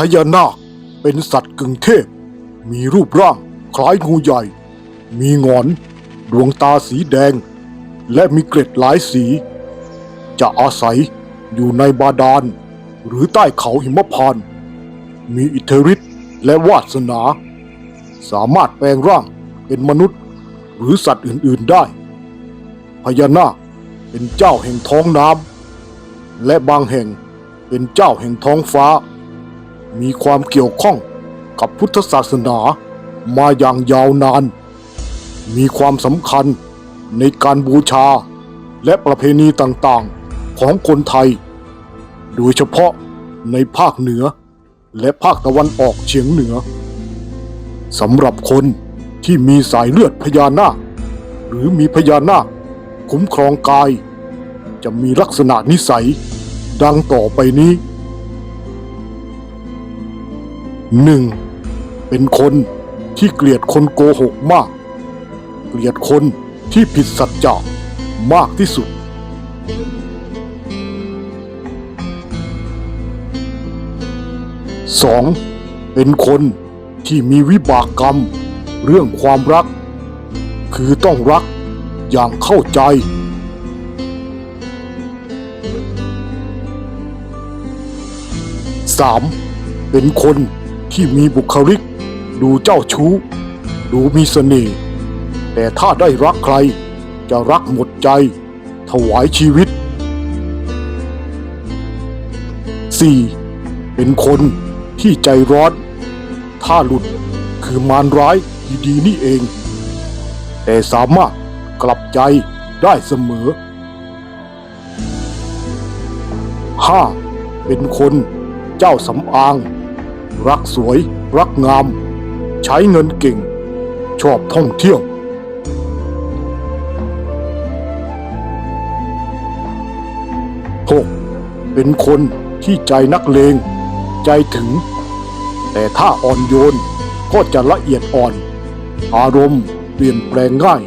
พญานาคเป็นสัตว์กึ่งเทพ มีรูปร่างคล้ายงูใหญ่ มีงอน ดวงตาสีแดง และมีเกล็ดหลายสี จะอาศัยอยู่ในบาดาล หรือใต้เขาหิมพาน มีอิทธิฤทธิ์และวาสนา สามารถแปลงร่างเป็นมนุษย์หรือสัตว์อื่นๆได้ พญานาคเป็นเจ้าแห่งท้องน้ำและบางแห่งเป็นเจ้าแห่งท้องฟ้า มีความเกี่ยวข้องกับพุทธศาสนามาอย่างยาวนาน มีความสำคัญในการบูชาและประเพณีต่างๆของคนไทย โดยเฉพาะในภาคเหนือและภาคตะวันออกเฉียงเหนือสำหรับคนที่มีสายเลือดพญานาค หรือมีพญานาคคุ้มครองกาย จะมีลักษณะนิสัยดังต่อไปนี้ หนึ่งเป็นคนที่เกลียดคนโกหกมาก เกลียดคนที่ผิดสัจจะมากที่สุดสองเป็นคนที่มีวิบากกรรม เรื่องความรัก คือต้องรักอย่างเข้าใจสามเป็นคน ที่มีบุคลิก ดูเจ้าชู้ ดูมีเสน่ห์แต่ถ้าได้รักใคร จะรักหมดใจ ถวายชีวิต 4. เป็นคนที่ใจร้อน ถ้าหลุดคือมารร้ายดีๆนี่เอง แต่สามารถกลับใจได้เสมอ 5. เป็นคนเจ้าสำอาง รักสวย รักงาม ใช้เงินเก่ง ชอบท่องเที่ยว 6. เป็นคนที่ใจนักเลง ใจถึง แต่ถ้าอ่อนโยนก็จะละเอียดอ่อน อารมณ์เปลี่ยนแปลงง่าย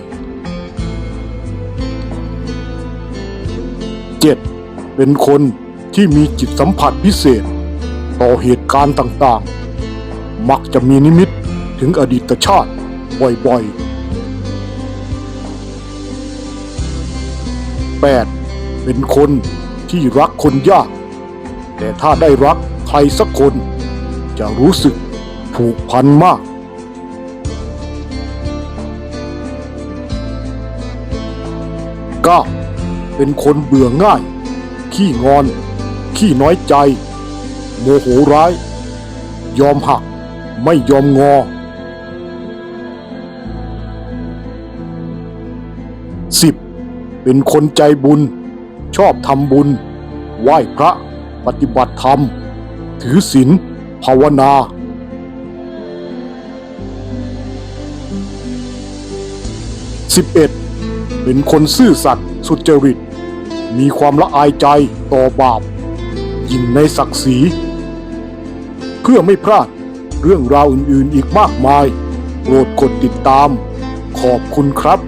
7. เป็นคนที่มีจิตสัมผัสพิเศษ ต่อเหตุการณ์ต่างๆ มักจะมีนิมิตถึงอดีตชาติบ่อยๆ 8. เป็นคนที่รักคนยาก แต่ถ้าได้รักใครสักคน จะรู้สึกผูกพันมาก 9. เป็นคนเบื่อง่าย ขี้งอน ขี้น้อยใจ โมโหร้าย ยอมหัก ไม่ยอมงอ 10. เป็นคนใจบุญ ชอบทำบุญ ไหว้พระ ปฏิบัติธรรม ถือศีลภาวนา 11. เป็นคนซื่อสัตย์สุจริต มีความละอายใจต่อบาปยิ่งในศักดิ์ศรี เพื่อไม่พลาดเรื่องราวอื่นๆอีกมากมาย โปรดกดติดตาม ขอบคุณครับ